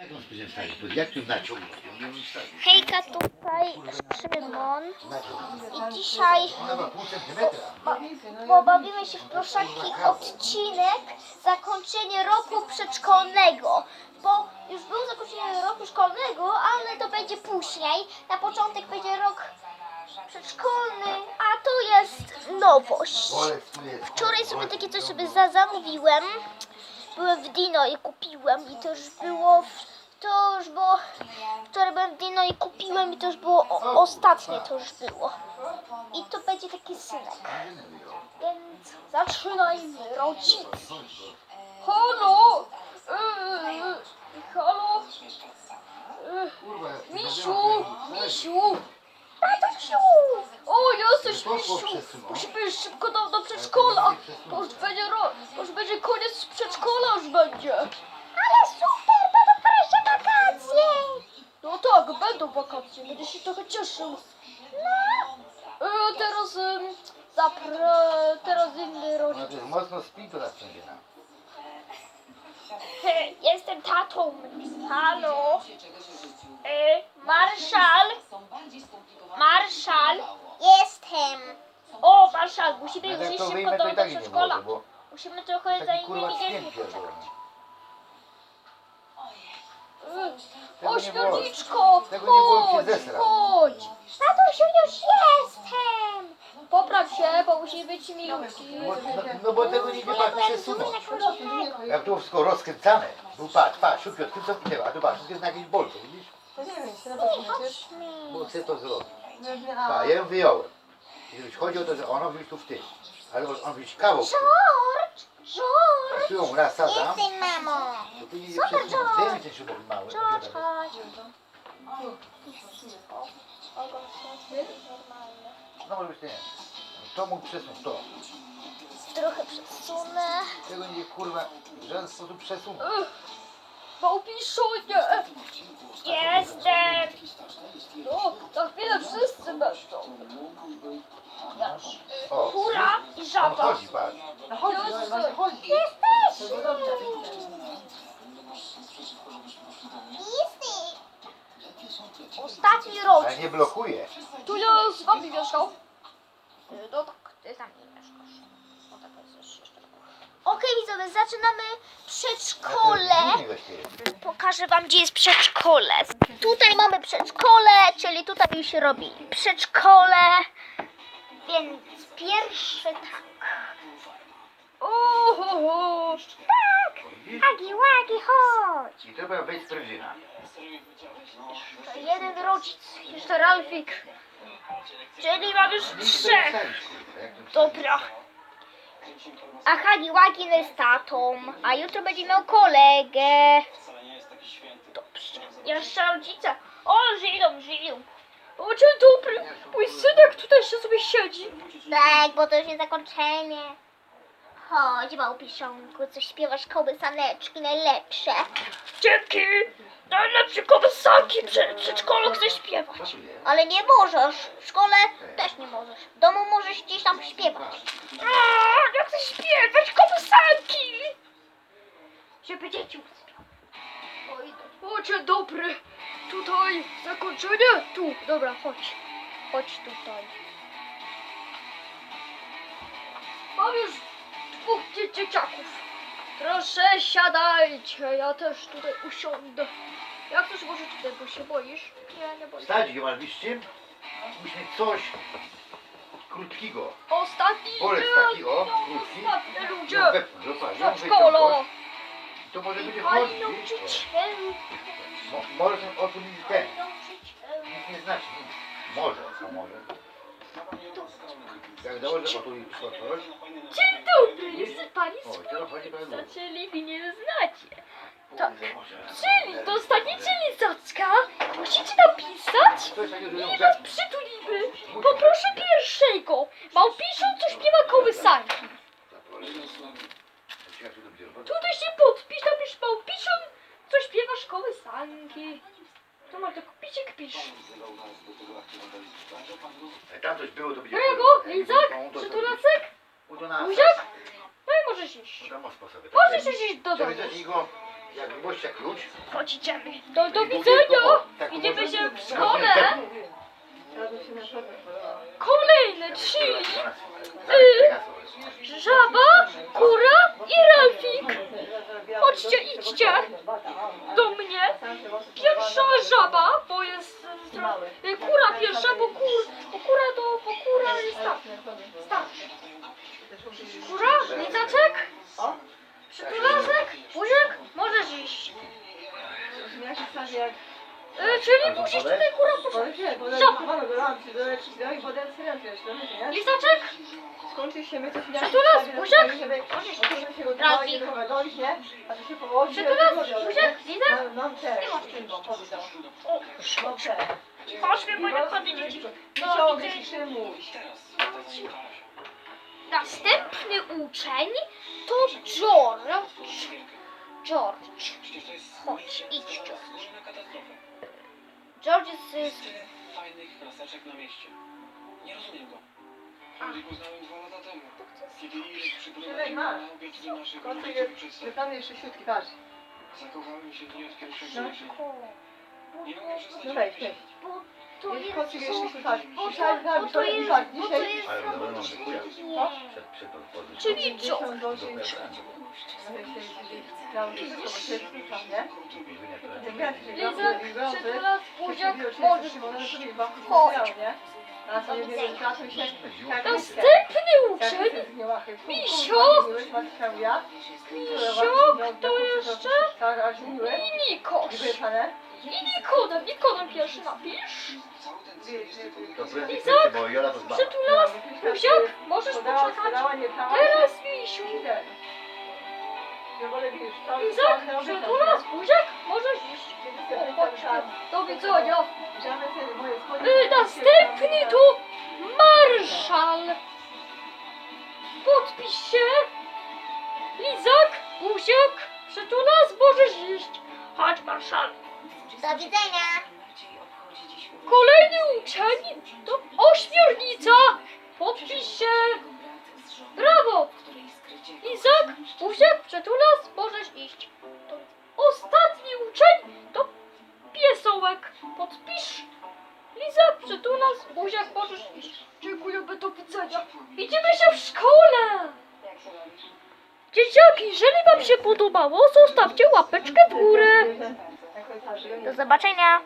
Jak on wstaje? To Jak tu naciągnąć? Wstawić. Hejka, tutaj Szymon i dzisiaj Ona ma pół centymetra. bo bawimy się w proszaki odcinek zakończenie roku przedszkolnego, bo już było zakończenie roku szkolnego, ale to będzie później, na początek będzie rok przedszkolny, a tu jest nowość. Wczoraj sobie takie coś sobie za zamówiłem. Byłem w Dino i kupiłem i to już było. w- To już było. Wczoraj byłem w Dino i kupiłem i to już było o, ostatnie to już było. I to będzie taki synek. Więc zaczynajmy rodzic. Halo! Yy, halo! Yy, Misiu! Misiu! Tatusiu! O, jesteś Misiu! Musimy szybko do, do przedszkola! To już będzie ro, to już będzie koniec przedszkola już będzie! Ale super! Będą wreszcie wakacje! No tak, będą wakacje, będę się trochę cieszył. No! E, teraz ym, zapra... teraz inny rodzic. jest mocno spi to raz będzie nam. He, Jestem tatą. Halo? E, marszal? Marszal? Jestem. O, marszal, musimy już iść szybko do, do tak nie przedszkola. może, bo Musimy trochę za taki kurwa innymi dziećmi poczekać. Tego nie było. Tego nie było, chodź, się zesrał. chodź. Tatusiu, już jestem. Popraw się, bo musi być miłki. No, no, bo tego nigdy pan przesunął. Jak to wszystko rozkręcane. Był patrz, patrz, szybko odkręcał i tego. A tu patrz, wszystko jest na jakiejś bolce, widzisz? To nie wiem, będziesz. Bo chcę to zrobić. A, Pa, ja ją wyjąłem. I chodzi o to, że ona wziąć tu w tym. Ale on wziąć kawał. w tym. George, Ją raz sadzam, Jestem mamą. to ty nie Super, przesunął. George. Zdejmij ten mały. George, Dobra. chodź. No może być nie. To mógł przesunąć, to. Trochę przesunę. Tego nie kurwa w żaden sposób przesunąć. Małpiszunie! Jestem! No, za chwilę wszyscy będą. O, Kura i on żaba. chodzi, patrz. no chodź, no, właśnie chodź. Jesteś! Dobrze. Ostatni rok. Ale nie blokuje. Tu ja z wami mieszkał. No tak, ty tam nie mieszkasz. No tak, jest jeszcze. Okej widzowie, zaczynamy przedszkole. Pokażę wam, gdzie jest przedszkole. Tutaj mamy przedszkole, czyli tutaj już się robi przedszkole. Więc pierwszy tak. Oho, tak! Agi, łagi, chodź! I to była wejść sprężyna. To jeden rodzic, jeszcze Ralfik. Czyli mam już trzech. Dobra. A Hagi Łagin jest tatą, a jutro będzie miał kolegę. Dobrze. Jeszcze rodzice. O, żyją, żyją. O, dzień dobry. Mój synek tutaj się sobie siedzi. Tak, bo to już jest zakończenie. Chodź, małpiszonku, coś śpiewasz kołysaneczki najlepsze. Dzięki. Najlepsze kołysanki przed przedszkolu chcę śpiewać. Ale nie możesz. W szkole też nie możesz. W domu możesz gdzieś tam śpiewać. A, zakończenie? Tu, dobra, chodź. Chodź tutaj. Mam już dwóch dzie- dzieciaków. Proszę siadajcie, ja też tutaj usiądę. Jak też może tutaj, bo się boisz? Nie, nie boję. Stać ją, ale wiesz z czym? Musi mieć coś krótkiego. Ostatni Bolec taki, o, no, krótki. Ostatnie ludzie. Ją wepchnąć, zobacz, ją wyciągnąć. To może będzie chodzić, Pani wiesz? nauczyciel. Mo- Może o tym ten. Nie znaczy, nic. Może, a może. Jak tu i otworzyć, Dzień dobry, jest pani o, chodzi pan długo. Czyli mnie znacie. Tak. Czyli dostaniecie lizacka, musicie napisać Coś takiego, że ją i was przytulimy. Poproszę pierwszego. Małpiszą, co śpiewa kołysanki. Tutaj się podpisz, napisz małpiszą, co śpiewasz kołysanki. To ma tak piciek pisz. Jak tam coś było, to będzie... Jak Lizak? Przytulasek? Buziak? No i możesz iść. Tam sposoby. Możesz już iść do domu. Coś go Jak gościa klucz. Chodź, idziemy. Do, do I widzenia. tak może- się w tak, szkole. tak. Kolejne trzy. Żaba, kura i Ralfik. Chodźcie, idźcie. Do mnie. Pierwsza żaba, bo jest e, kura pierwsza, bo, kur, bo kura to, bo kura jest. Starsza. Kura, lizaczek, O, przytulasek, buziak, możesz iść. ja się jak... E, czyli musisz tutaj się wiecie, nie? Lizaczek, Skończy się, my coś Przytulas, buziak. Możemy się go dwa i trochę dojść, nie? A to się położy. przytulas, buziak, lizak. Mam, mam te, sztywną, powiedz O, Mam te. Chodźmy, bo nie chodzę No, wiesz, widzę. przymuś. Następny uczeń to George. George. Chodź, idź George. George jest... jest fajnych laseczek na mieście. Nie rozumiem go. Bardziej poznałem dwa lata temu. Kiedy Irek przyprowadził Tyle na obiad do Kocy rodziców przez jeszcze siódki, patrz. Zakochałem się w niej od pierwszego No. ujrzenia. Nie mogę przestać No weź, weź. Bo to Jest patrz. Bo to, bo to dzisiaj, jest... Bo to jest... Przed, przed odpowiedź. Czyli George. 50 godzin. Weź, tam wszystko, bo się wrzucam, nie? Nie wiem, czy się Lizak, gra, przytulas, buziak, Możesz. Chodź. Następny uczeń Misiok! Misiok! Misiok, kto jeszcze? Tak, i Nikoś. Dziękuję pane. I Nikodem. Nikodem pierwszy napisz. To prędzej kręcę, bo Jola to zbała. Przytulas, buziak, możesz poczekać. nie dała. Teraz misiu. Robię przytulas, buziak, możesz iść. tak, tak. do widzenia. Uczeń to ośmiornica. Podpisz się. Brawo. Lizak, buziak, przytulas, możesz iść. To ostatni uczeń to piesołek. Podpisz. Lizak, przytulas, buziak, możesz iść. Dziękujemy, do widzenia. Widzimy się w szkole. Dzieciaki, jeżeli wam się podobało, zostawcie łapeczkę w górę. Do zobaczenia!